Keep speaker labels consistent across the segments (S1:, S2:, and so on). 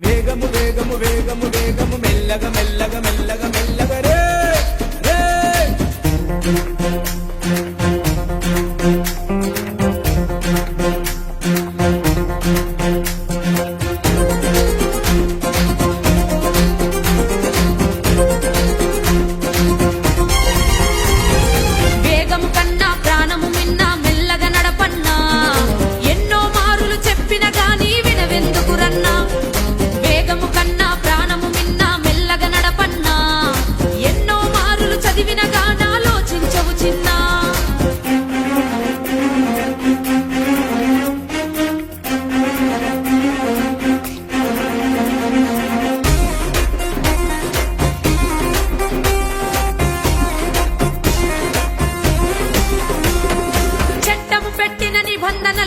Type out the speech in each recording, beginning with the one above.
S1: వేగము వేగము వేగము వేగము మెల్లగ మెల్లగ మెల్లగ మెల్లగ రే రే.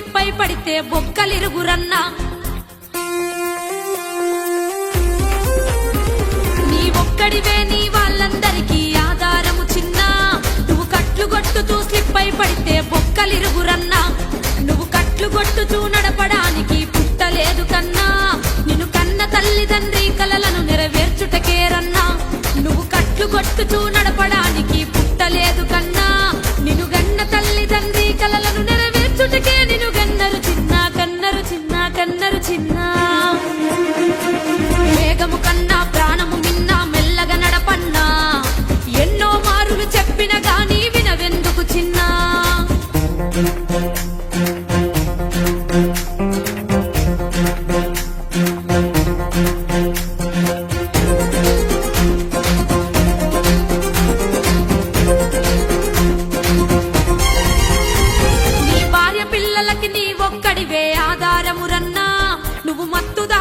S2: కొట్టుతూ పడితే బొక్కలిరుగురన్నా. నీ ఒక్కడివే నీ వాళ్ళందరికీ ఆధారము చిన్న. నువ్వు కట్లు కొట్టుతూ స్లిప్ అయి పడితే బొక్కలిరుగురన్నా. నువ్వు కట్లు కొట్టుతూ నడపడానికి పుట్టలేదు కన్నా. నిన్ను కన్న తల్లిదండ్రి కలలను నెరవేర్చుటకేరన్నా. నువ్వు కట్లు కొట్టుతూ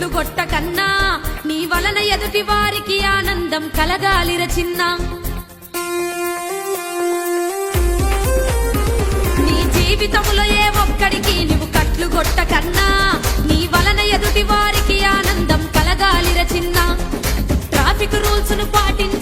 S2: చెట్లు కట్లు కొట్టకన్నా నీ వలన ఎదుటి వారికి ఆనందం కలగాలిర చిన్న. నీ జీవితములో ఏ ఒక్కడికి నువ్వు కట్లు కొట్టకన్నా నీ వలన ఎదుటి వారికి ఆనందం కలగాలిర చిన్న. ట్రాఫిక్ రూల్స్ను పాటించి